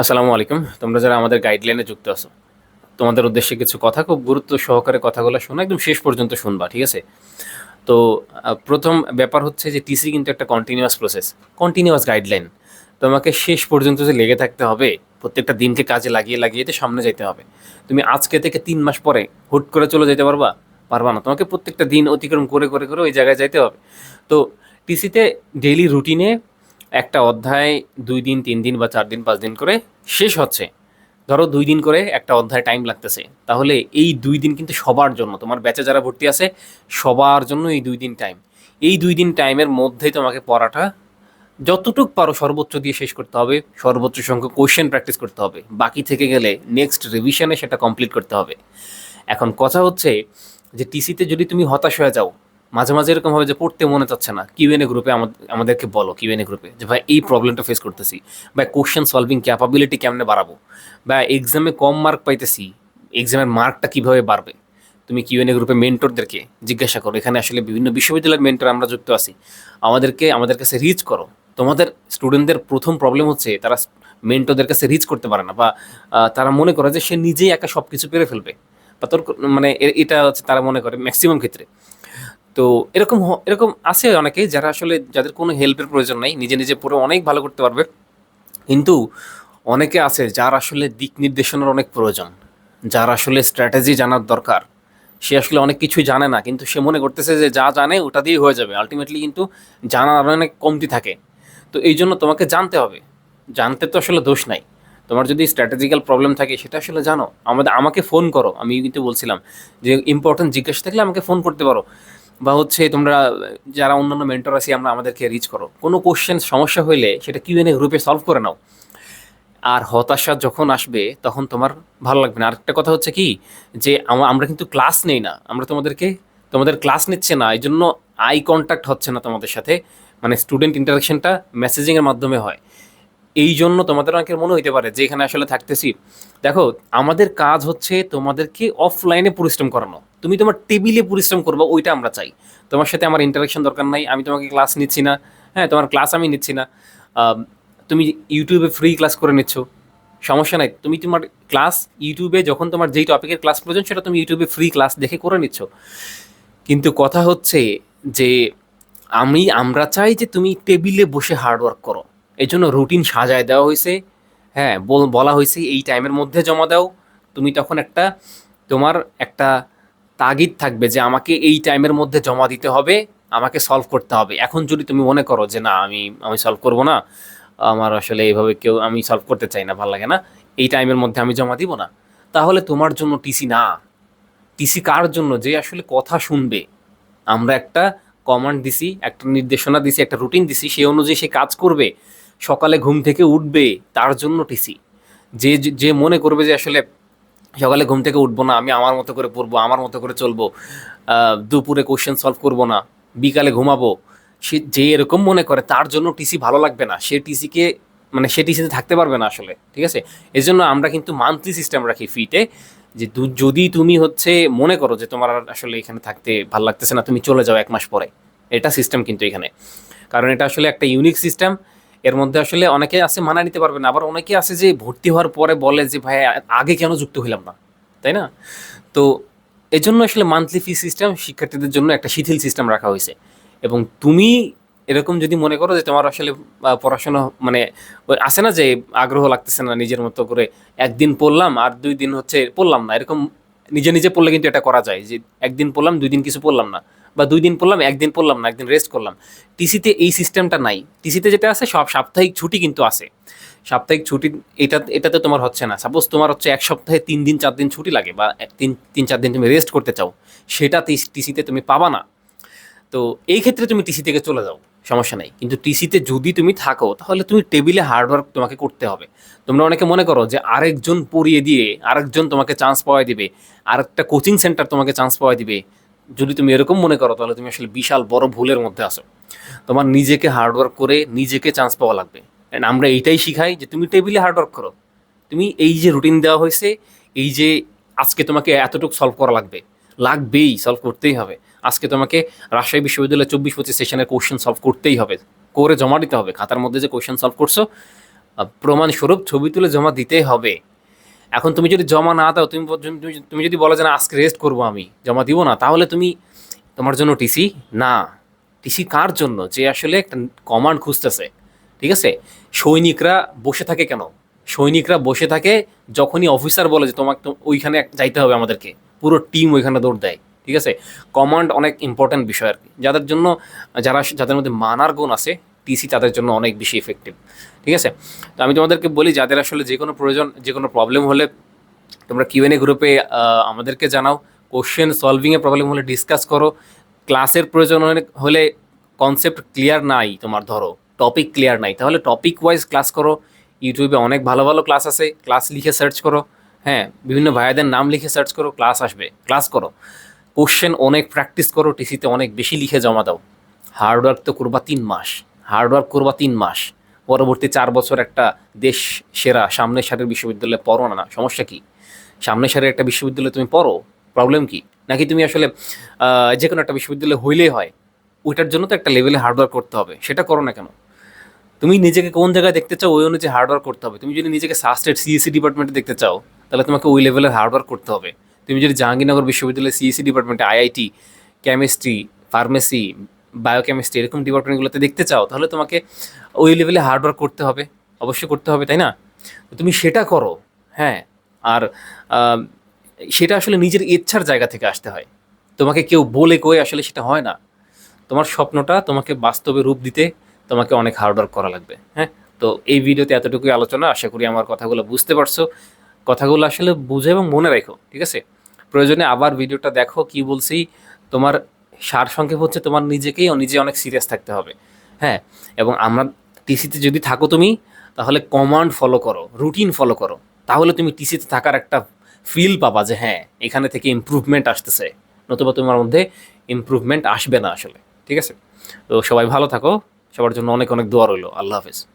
আসসালামু আলাইকুম। তোমরা যারা আমাদের গাইডলাইনে যুক্ত আছো, তোমাদের উদ্দেশ্যে কিছু কথা খুব গুরুত্ব সহকারে কথাগুলো শোনো, একদম শেষ পর্যন্ত শুনবা, ঠিক আছে? তো প্রথম ব্যাপার হচ্ছে যে টিসি কিন্তু একটা কন্টিনিউয়াস প্রসেস কন্টিনিউয়াস গাইডলাইন তোমাকে শেষ পর্যন্ত যে লেগে থাকতে হবে, প্রত্যেকটা দিনকে কাজে লাগিয়ে লাগিয়ে তো সামনে যেতে হবে। তুমি আজকে থেকে তিন মাস পরে হুট করে চলে যেতে পারবা? পারবা না। তোমাকে প্রত্যেকটা দিন অতিক্রম করে করে করে ওই জায়গায় যাইতে হবে। তো টিসিতে ডেইলি রুটিনে একটা অধ্যায় দুই দিন, তিন দিন বা চার দিন, পাঁচ দিন করে শেষ হচ্ছে। ধরো দুই দিন করে একটা অধ্যায় টাইম লাগতেছে। তাহলে এই দুই দিন কিন্তু সবার জন্য, তোমার ব্যাচে যারা ভর্তি আছে, সবার জন্য এই দুই দিন টাইম এই দুই দিন টাইমের মধ্যেই তোমাকে পড়াটা যতটুক পারো সর্বোচ্চ দিয়ে শেষ করতে হবে, সর্বোচ্চ সংখ্যক কোয়েশ্চেন প্র্যাকটিস করতে হবে। বাকি থেকে গেলে নেক্সট রিভিশনে সেটা কমপ্লিট করতে হবে। এখন কথা হচ্ছে যে টিসিতে যদি তুমি হতাশ হয়ে যাও মাঝে মাঝে এরকম হবে যে পড়তে মনে চাচ্ছে না। কিউএনএ গ্রুপে আমাদেরকে বলো কিউএনএ গ্রুপে যে, ভাই, এই প্রবলেমটা ফেস করতেছি। বা কোশ্চেন সলভিং ক্যাপাবিলিটি কেমনে বাড়াবো? বা এক্সামে কম মার্ক পাইতেছি। এক্সামের মার্কটা কীভাবে বাড়বে? তুমি কিউএনএ গ্রুপে মেন্টরদেরকে জিজ্ঞাসা করো। এখানে আসলে বিভিন্ন বিশ্ববিদ্যালয়ের মেন্টর আমরা যুক্ত আছি। আমাদেরকে, আমাদের কাছে রিচ করো। তোমাদের স্টুডেন্টদের প্রথম প্রবলেম হচ্ছে তারা মেন্টরদের কাছে রিচ করতে পারে না বা তারা মনে করে যে সে নিজেই একা সব কিছু পেরে ফেলবে। বা তোর মানে এটা হচ্ছে তারা মনে করে ম্যাক্সিমাম ক্ষেত্রে। তো এরকম এরকম আছে অনেকেই যারা আসলে যাদের কোনো হেল্পের প্রয়োজন নাই, নিজে নিজে পড়ে অনেক ভালো করতে পারবে। কিন্তু অনেকে আছে যার আসলে দিক নির্দেশনার অনেক প্রয়োজন। যার আসলে স্ট্র্যাটেজি জানার দরকার। সে আসলে অনেক কিছুই জানে না, কিন্তু সে মনে করতেছে যে যা জানে ওটা দিয়ে হয়ে যাবে। আলটিমেটলি কিন্তু জানার অনেক কমতি থাকে। তো এই জন্য তোমাকে জানতে হবে। জানতে তো আসলে দোষ নাই। তোমার যদি স্ট্র্যাটেজিক্যাল প্রবলেম থাকে সেটা আসলে জানো। আমাদের, আমাকে ফোন করো। আমি কিন্তু বলছিলাম যে ইম্পর্টেন্ট জিজ্ঞাসা থাকলে আমাকে ফোন করতে পারো। বা হচ্ছে তোমরা, যারা অন্যান্য মেন্টর আছি, আমরা আমাদেরকে রিচ করো। কোনো কোশ্চেন সমস্যা হইলে সেটা কিউএনএ গ্রুপে সলভ করে নাও। আর হতাশা যখন আসবে, তখন তোমার ভালো লাগবে না। আরেকটা কথা হচ্ছে কি, যে আমরা কিন্তু ক্লাস নেই না। আমরা তোমাদেরকে, তোমাদের ক্লাস নিচ্ছে না। এই জন্য আই কন্ট্যাক্ট হচ্ছে না তোমাদের সাথে। মানে স্টুডেন্ট ইন্টারাকশনটা মেসেজিংয়ের মাধ্যমে হয়। এই জন্য তোমাদের অনেকের মনে হইতে পারে, যে এখানে আসলে থাকতেছি। দেখো, আমাদের কাজ হচ্ছে তোমাদেরকে অফলাইনে পরিশ্রম করানো। তুমি তোমার টেবিলে পরিশ্রম করব, ওইটা আমরা চাই। তোমার সাথে আমার ইন্টারাকশন দরকার নাই, আমি তোমাকে ক্লাস নিচ্ছি না। হ্যাঁ তোমার ক্লাস আমি নিচ্ছি না। তুমি ইউটিউবে ফ্রি ক্লাস করে নিচ্ছ। সমস্যা নাই, তুমি তোমার ক্লাস ইউটিউবে যখন তোমার যেই টপিকের ক্লাস প্রয়োজন সেটা তুমি ইউটিউবে ফ্রি ক্লাস দেখে করে নিচ্ছ। কিন্তু কথা হচ্ছে যে, আমি, আমরা চাই যে তুমি টেবিলে বসে হার্ডওয়ার্ক করো। এই জন্য রুটিন সাজায় দেওয়া হয়েছে। হ্যাঁ বল হয়েছে, এই টাইমের মধ্যে জমা দাও। তুমি তখন একটা, তোমার একটা তাগিদ থাকবে যে আমাকে এই টাইমের মধ্যে জমা দিতে হবে, আমাকে সলভ করতে হবে। এখন যদি তুমি মনে করো যে না, আমি আমি সলভ করব না, আমার আসলে এইভাবে কেউ, আমি সলভ করতে চাই না, ভালো লাগে না, এই টাইমের মধ্যে আমি জমা দিব না। তাহলে তোমার জন্য টিসি না। টিসি কার জন্য? যে আসলে কথা শুনবে। আমরা একটা কমান্ড দিছি, একটা নির্দেশনা দিছি, একটা রুটিন দিছি, সেই অনুযায়ী সে কাজ করবে। সকালে ঘুম থেকে উঠবে, তার জন্য টিসি যে যে মনে করবে যে আসলে সকালে ঘুম থেকে উঠবো না, আমি আমার মতো করে পড়ব, আমার মতো করে চলবো দুপুরে কোশ্চেন সলভ করব না, বিকালে ঘুমাবো, সে যে এরকম মনে করে তার জন্য টিসি ভালো লাগবে না, সে টিসিকে মানে সে টিসিতে থাকতে পারবে না আসলে, ঠিক আছে? এই জন্য আমরা কিন্তু মান্থলি সিস্টেম রাখি ফিটে যে যদি তুমি হচ্ছে মনে করো যে তোমার আসলে এখানে থাকতে ভালো লাগতেছে না, তুমি চলে যাও এক মাস পরে, এটা সিস্টেম কিন্তু এখানে। কারণ এটা আসলে একটা ইউনিক সিস্টেম এর মধ্যে আসলে অনেকে আছে মানা নিতে পারবে না, আবার অনেকে আছে যে ভর্তি হওয়ার পরে বলে যে, ভাই, আগে কেন যুক্ত হইলাম না? তাই না? তো এই জন্য আসলে মান্থলি ফি সিস্টেম শিক্ষার্থীদের জন্য একটা শিথিল সিস্টেম রাখা হয়েছে। এবং তুমি এরকম যদি মনে করো যে, তোমার আসলে পড়াশোনা মানে আছে না যে, আগ্রহ লাগতেছে না নিজের মতো করে, একদিন পড়লাম আর দুই দিন হচ্ছে পড়লাম না। এরকম নিজে নিজে পড়লে কিন্তু এটা করা যায় যে, একদিন পড়লাম, দুই দিন কিছু পড়লাম না। বা দুই দিন পড়লাম, একদিন পড়লাম না, একদিন রেস্ট করলাম। টিসিতে এই সিস্টেমটা নাই। টিসিতে যেটা আছে, সব সাপ্তাহিক ছুটি কিন্তু আছে। সাপ্তাহিক ছুটি, এটা, এটাতে তোমার হচ্ছে না। সাপোজ তোমার হচ্ছে এক সপ্তাহে তিন দিন, চার দিন ছুটি লাগে বা তিন তিন, চার দিন তুমি রেস্ট করতে চাও সেটা টিসিতে তুমি পাবা না। তো এই ক্ষেত্রে তুমি টিসি থেকে চলে যাও, সমস্যা নাই। কিন্তু টিসিতে যদি তুমি থাকো, তাহলে তুমি টেবিলে হার্ডওয়ার্ক তোমাকে করতে হবে। তোমরা অনেকে মনে করো যে আরেকজন পড়িয়ে দিয়ে, আরেকজন তোমাকে চান্স পাওয়া দিবে, আরেকটা কোচিং সেন্টার তোমাকে চান্স পাওয়া দিবে যদি তুমি এরকম মনে করো, তাহলে তুমি আসলে বিশাল বড় ভুলের মধ্যে আসো তোমার নিজেকে হার্ডওয়ার্ক করে নিজেকে চান্স পাওয়া লাগবে। And আমরা এইটাই শিখাই যে তুমি টেবিলে হার্ডওয়ার্ক করো। তুমি এই যে রুটিন দেওয়া হয়েছে, এই যে আজকে তোমাকে এতটুকু সলভ করা লাগবে, লাগবেই সলভ করতেই হবে। আজকে তোমাকে রাজশাহী বিশ্ববিদ্যালয়ে চব্বিশ, পঁচিশ সেশনের কোশ্চেন সলভ করতেই হবে। করে জমা দিতে হবে। খাতার মধ্যে যে কোশ্চেন সলভ করছ প্রমাণস্বরূপ ছবি তুলে জমা দিতেই হবে। এখন তুমি যদি জমা না দাও, তুমি তুমি- যদি বলো যে না, আজকে রেস্ট করব আমি, জমা দিব না, তাহলে তুমি তোমার জন্য টিসি না। টিসি কার জন্য? যে আসলে একটা কমান্ড খুঁজতেছে, ঠিক আছে? সৈনিকরা বসে থাকে কেন? সৈনিকরা বসে থাকে যখনই অফিসার বলে যে তোমাকে ওইখানে যাইতে হবে আমাদেরকে। পুরো টিম ওইখানে দৌড় দেয়, ঠিক আছে? কমান্ড অনেক ইম্পর্ট্যান্ট বিষয় আর কি। যাদের জন্য যারা যাদের মধ্যে মানার গুণ আছে টিসি তাদের জন্য অনেক বেশি এফেক্টিভ ঠিক আছে? তো আমি তোমাদেরকে বলি, যাদের আসলে যে কোনো প্রয়োজন, যে কোনো প্রবলেম হলে তোমরা কিউএনএ গ্রুপে আমাদেরকে জানাও। কোশ্চেন সলভিংয়ে প্রবলেম হলে ডিসকাস করো। ক্লাসের প্রয়োজন হলে- কনসেপ্ট ক্লিয়ার নাই তোমার, ধরো। টপিক ক্লিয়ার নাই। তাহলে টপিক ওয়াইজ ক্লাস করো। ইউটিউবে অনেক ভালো ভালো ক্লাস আছে। ক্লাস লিখে সার্চ করো। হ্যাঁ বিভিন্ন ভাইয়াদের নাম লিখে সার্চ করো। ক্লাস আসবে। ক্লাস করো। কোশ্চেন অনেক প্র্যাকটিস করো। টিসিতে অনেক বেশি লিখে জমা দাও। হার্ডওয়ার্ক তো করবা তিন মাস। হার্ডওয়ার্ক করবা তিন মাস, পরবর্তী চার বছর একটা দেশ সেরা, সামনের সারের বিশ্ববিদ্যালয়ে পড়ো না সমস্যা কি? সামনের সারের একটা বিশ্ববিদ্যালয়ে তুমি পড়ো প্রবলেম কি? নাকি তুমি আসলে যে কোনো একটা বিশ্ববিদ্যালয় হইলেই হয়, ওইটার জন্য তো একটা লেভেলে হার্ডওয়ার্ক করতে হবে, সেটা করো না কেন? তুমি নিজেকে কোন জায়গায় দেখতে চাও, ওই অনুযায়ী হার্ডওয়ার্ক করতে হবে। তুমি যদি নিজেকে সাস্টেড সিএসসি ডিপার্টমেন্টে দেখতে চাও, তাহলে তোমাকে ওই লেভেলের হার্ডওয়ার্ক করতে হবে। তুমি যদি জাহাঙ্গীরনগর বিশ্ববিদ্যালয়ের সিএসসি ডিপার্টমেন্টে আইআইটি কেমিস্ট্রি ফার্মেসি বায়োকেমিস্ট্রি এরকম ডিপার্টমেন্টগুলোতে দেখতে চাও, তাহলে তোমাকে ওই লেভেলে হার্ডওয়ার্ক করতে হবে, অবশ্যই করতে হবে, তাই না? তুমি সেটা করো হ্যাঁ আর সেটা আসলে নিজের ইচ্ছার জায়গা থেকে আসতে হয়। তোমাকে কেউ বলে কয়ে আসলে সেটা হয় না। তোমার স্বপ্নটা তোমাকে বাস্তবে রূপ দিতে তোমাকে অনেক হার্ডওয়ার্ক করা লাগবে হ্যাঁ? তো এই ভিডিওতে এতটুকুই আলোচনা, আশা করি আমার কথাগুলো বুঝতে পারছ। কথাগুলো আসলে বুঝে এবং মনে রাখো, ঠিক আছে? প্রয়োজনে আবার ভিডিওটা দেখো, কি বলছি, তোমার সার সংক্ষেপ হচ্ছে তোমার নিজেকেই নিজে অনেক সিরিয়াস থাকতে হবে। হ্যাঁ? এবং আমরা টিসিতে যদি থাকো তুমি, তাহলে কমান্ড ফলো করো রুটিন ফলো করো। তাহলে তুমি টিসিতে থাকার একটা ফিল পাবা যে হ্যাঁ এখানে থেকে ইমপ্রুভমেন্ট আসতেছে। নতুবা তোমার মধ্যে ইমপ্রুভমেন্ট আসবে না আসলে। ঠিক আছে? তো সবাই ভালো থাকো। সবার জন্য অনেক অনেক দোয়া রইল। আল্লাহ হাফেজ।